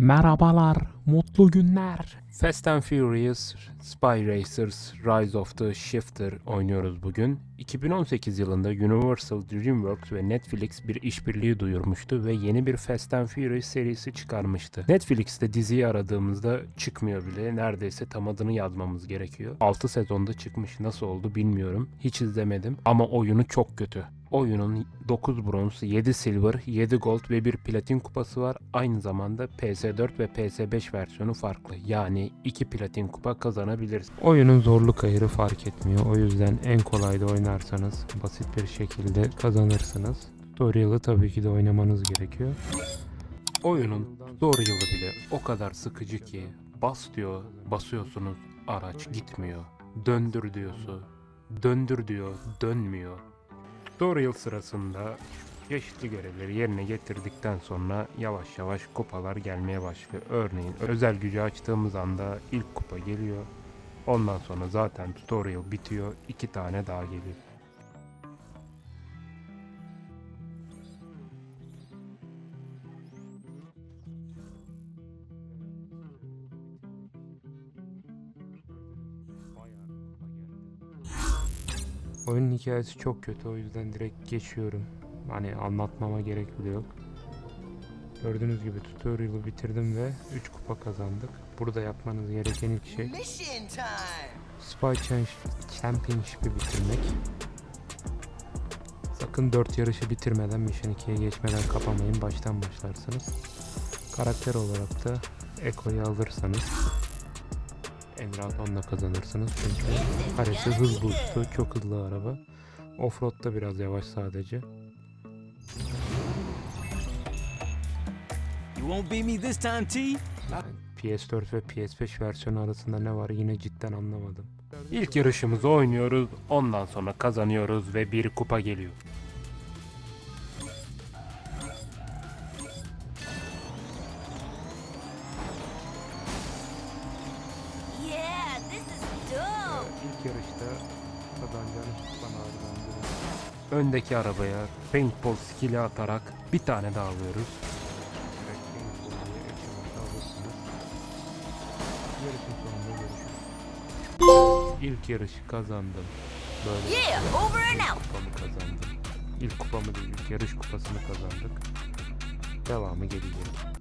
Merhabalar, mutlu günler. Fast and Furious, Spy Racers, Rise of the Shifter oynuyoruz bugün. 2018 yılında Universal, DreamWorks ve Netflix bir işbirliği duyurmuştu ve yeni bir Fast and Furious serisi çıkarmıştı. Netflix'te diziyi aradığımızda çıkmıyor bile. Neredeyse tam adını yazmamız gerekiyor. 6 sezonda çıkmış. Nasıl oldu bilmiyorum. Hiç izlemedim ama oyunu çok kötü. Oyunun 9 bronz, 7 silver, 7 gold ve bir platin kupası var. Aynı zamanda PS4 ve PS5 versiyonu farklı. Yani 2 platin kupa kazanabiliriz. Oyunun zorluk ayarı fark etmiyor. O yüzden en kolayda oynarsanız basit bir şekilde kazanırsınız. Tutorial'ı tabii ki de oynamanız gerekiyor. Oyunun tutorial'ı bile o kadar sıkıcı ki bas diyor, basıyorsunuz araç gitmiyor. Döndür diyorsu, döndür diyor, dönmüyor. Tutorial sırasında çeşitli görevleri yerine getirdikten sonra yavaş yavaş kupalar gelmeye başlıyor. Örneğin özel gücü açtığımız anda ilk kupa geliyor. Ondan sonra zaten tutorial bitiyor. iki tane daha geliyor. Oyunun hikayesi çok kötü o yüzden direkt geçiyorum. Hani anlatmama gerek bile yok. Gördüğünüz gibi tutorial'ı bitirdim ve 3 kupa kazandık. Burada yapmanız gereken ilk şey! Spy Ch- Championship'i bitirmek. Sakın 4 yarışı bitirmeden Mission 2'ye geçmeden kapamayın. Baştan başlarsınız. Karakter olarak da Eko'yu alırsanız en rahat onunla kazanırsınız. Çünkü karesi hız boost'u çok hızlı araba. Offroad'da biraz yavaş sadece. You won't beat me this time, T. PS4 ve PS5 versiyonu arasında ne var yine cidden anlamadım. İlk yarışımızı oynuyoruz, ondan sonra kazanıyoruz ve bir kupa geliyor. İlk yarışta kazanacağınız kupalardan biri. Öndeki arabaya paintball skill'i atarak bir tane daha alıyoruz. Alırsınız. Yarışın sonunda görüşürüz. İlk yarışı kazandım. Böyle Yeah, over and out. kupamı kazandım. İlk kupamı değil, ilk yarış kupasını kazandık. Devamı gelecek.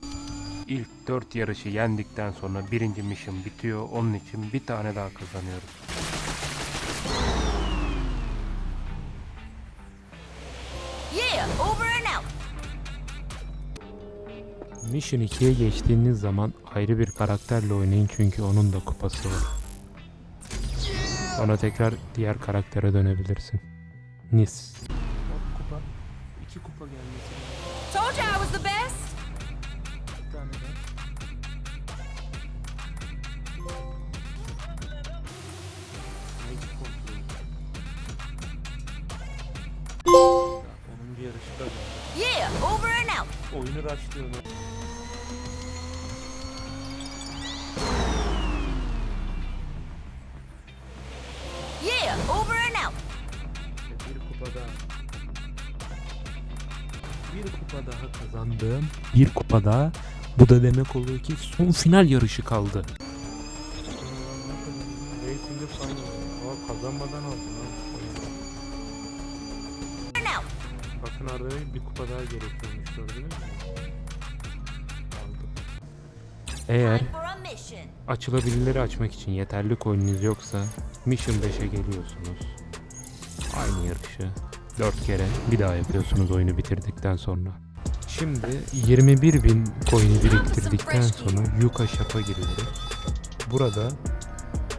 İlk 4 yarışı yendikten sonra birinci mission bitiyor. Onun için bir tane daha kazanıyoruz. Yeah, over and out. Mission 2'ye geçtiğiniz zaman ayrı bir karakterle oynayın çünkü onun da kupası var. Sonra tekrar diğer karaktere dönebilirsin. Nis. Kupa. İki kupa gelmesi Told you I was the best. Bir tane daha. Yeah, over and out. Oyunu rushlıyorlar. Yeah, over and out. Bir kupa daha. Bir kupa daha kazandım. Bir kupa daha. Bu da demek oluyor ki son final yarışı kaldı. Kazanmadan aldın ha. Bakın arada bir kupa daha gerekiyormuş gördünüz mü? Eğer açılabilirleri açmak için yeterli coin'iniz yoksa Mission 5'e geliyorsunuz. Aynı yarışı 4 kere bir daha yapıyorsunuz oyunu bitirdikten sonra. Şimdi 21.000 coin'i biriktirdikten sonra Yuka Shop'a giriyoruz. Burada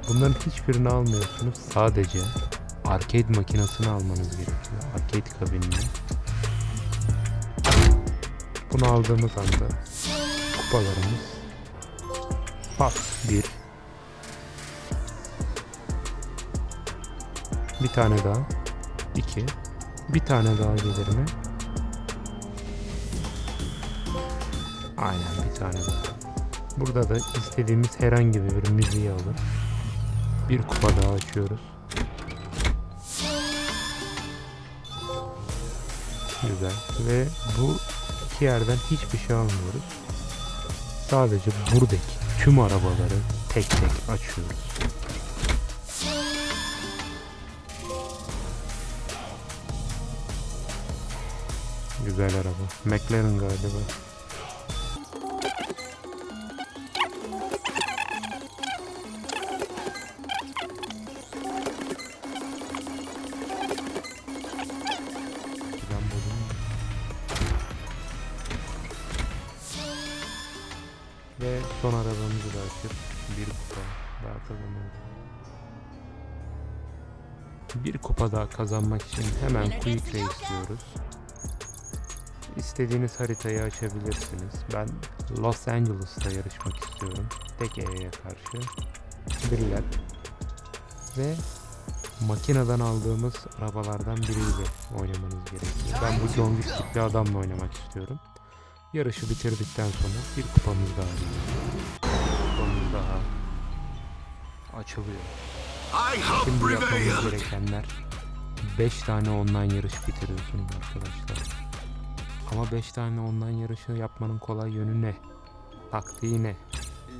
bunların hiçbirini almıyorsunuz. Sadece arcade makinesini almanız gerekiyor. Arcade kabinini. Bunu aldığımız anda kupalarımız Pat 1 Bir tane daha 2 Bir tane daha gelir mi? Aynen bir tane daha. Burada da istediğimiz herhangi bir müziği alır. Bir kupa daha açıyoruz. Güzel. Ve bu iki yerden hiçbir şey almıyoruz. sadece buradaki tüm arabaları tek tek açıyoruz. Güzel araba. McLaren galiba. Son arabamızı da açıp bir kupa daha kazanıyoruz. Bir kupa daha kazanmak için hemen Quick Race diyoruz. İstediğiniz haritayı açabilirsiniz. Ben Los Angeles'ta yarışmak istiyorum. Tek E'ye karşı. Lap. Ve makineden aldığımız arabalardan biriyle oynamanız gerekiyor. Ben bu Wick tipli adamla oynamak istiyorum. Yarışı bitirdikten sonra bir kupamız daha. Kupamız daha açılıyor. Şimdi yapmamız gerekenler 5 tane online yarış bitiriyorsunuz arkadaşlar. Ama 5 tane online yarışı yapmanın kolay yönü ne? Taktiği ne?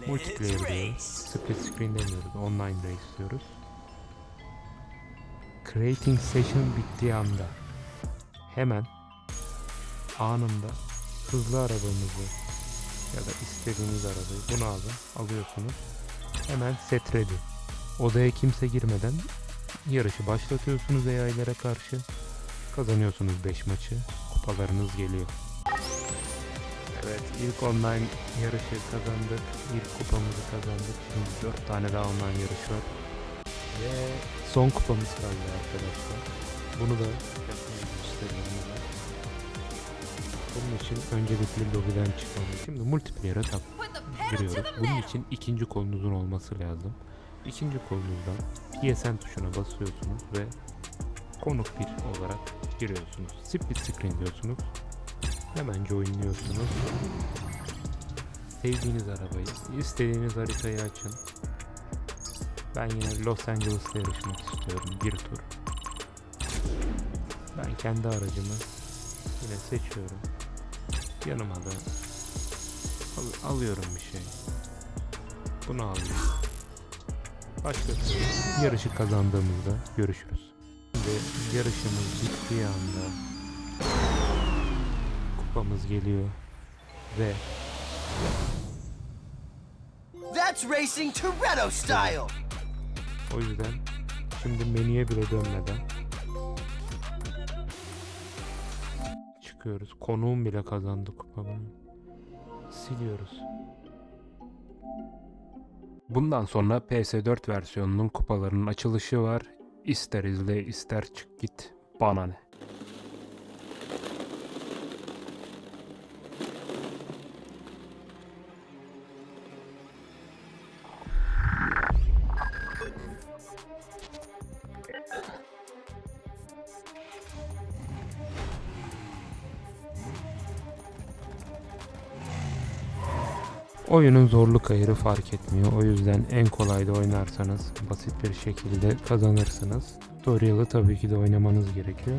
Multiplayer diyoruz. Split screen demiyoruz. Online race diyoruz. Creating session bittiği anda hemen anında hızlı arabamızı ya da istediğiniz arabayı bunu alın alıyorsunuz. Hemen set ready. Odaya kimse girmeden yarışı başlatıyorsunuz AI'lere karşı. Kazanıyorsunuz 5 maçı. Kupalarınız geliyor. Evet ilk online yarışı kazandık. İlk kupamızı kazandık. Şimdi 4 tane daha online yarış var. Ve son kupamız kaldı arkadaşlar. Bunu da. Bunun için öncelikle lobiden çıkalım. Şimdi multiplayer'a tak giriyoruz. Bunun için ikinci kolunuzun olması lazım. İkinci kolunuzdan PSN tuşuna basıyorsunuz ve konuk bir olarak giriyorsunuz. Split screen diyorsunuz. Hemen joinliyorsunuz. Sevdiğiniz arabayı, istediğiniz haritayı açın. Ben yine Los Angeles'ta yarışmak istiyorum bir tur. Ben kendi aracımı yine seçiyorum. Yanıma da al- alıyorum bir şey. Bunu alıyorum. Başlatıyorum. Yarışı kazandığımızda görüşürüz. Şimdi yarışımız bittiği anda kupamız geliyor ve That's racing Toretto style. o yüzden şimdi menüye bile dönmeden çıkıyoruz. Konuğum bile kazandı kupamı. Siliyoruz. Bundan sonra PS4 versiyonunun kupalarının açılışı var. İster izle ister çık git bana ne. Oyunun zorluk ayarı fark etmiyor. O yüzden en kolayda oynarsanız basit bir şekilde kazanırsınız. Tutorial'ı tabii ki de oynamanız gerekiyor.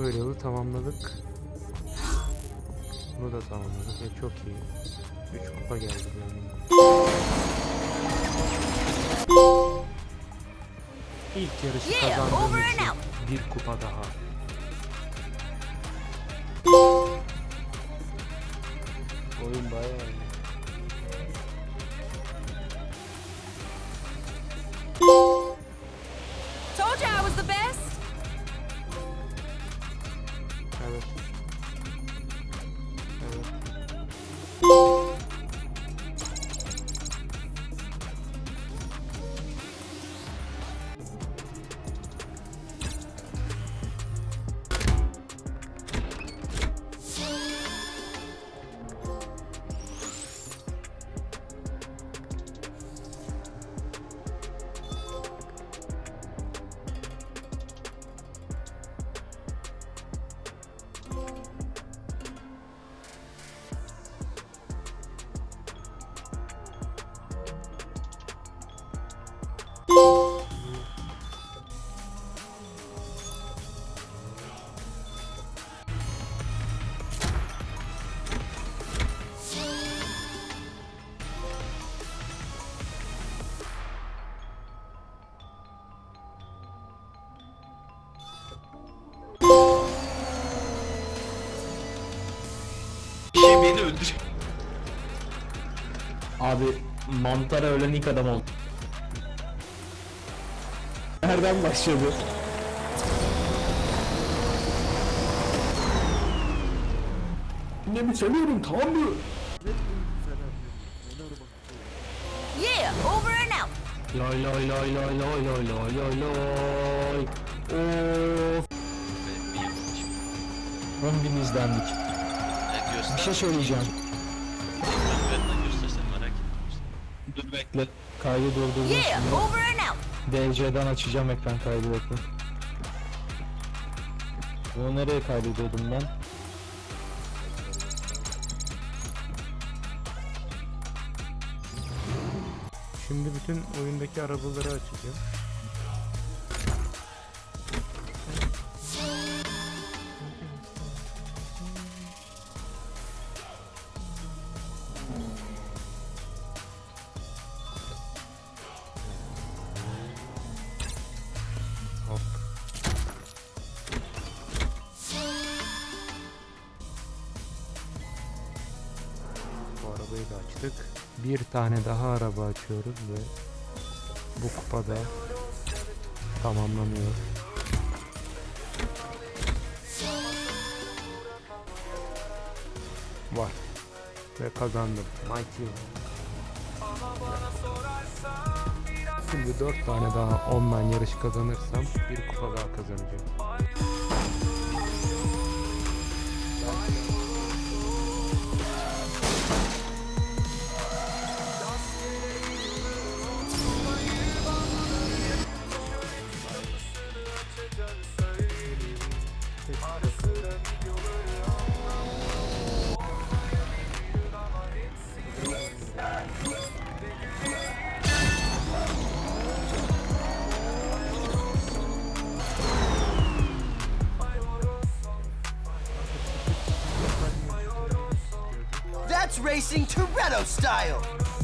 Böyle yolu tamamladık. Bunu da tamamladık. E, çok iyi. 3 kupa geldi yani. İlk yarışı kazandığım için bir kupa daha. Oyun bayağı beni öldürecek. Abi mantara ölen ilk adam oldu. Nereden başladı? Ne mi seviyorum tamam mı? Yeah, over and out. Lay lay lay lay lay lay lay lay lay. Of. 10 bin izlendik. Bir şey söyleyeceğim. Göstersen merak ettim. Dur bekle. Kaydı durdurdum Yeah, şimdi. over and out. DC'den açacağım ekran kaydı bekle. Bunu nereye kaydediyordum ben? Şimdi bütün oyundaki arabaları açacağım. Tane daha araba açıyoruz ve bu kupada tamamlanıyor. Var. Ve kazandım. Mighty. Şimdi 4 tane daha online yarış kazanırsam bir kupa daha kazanacağım. Racing Toretto style.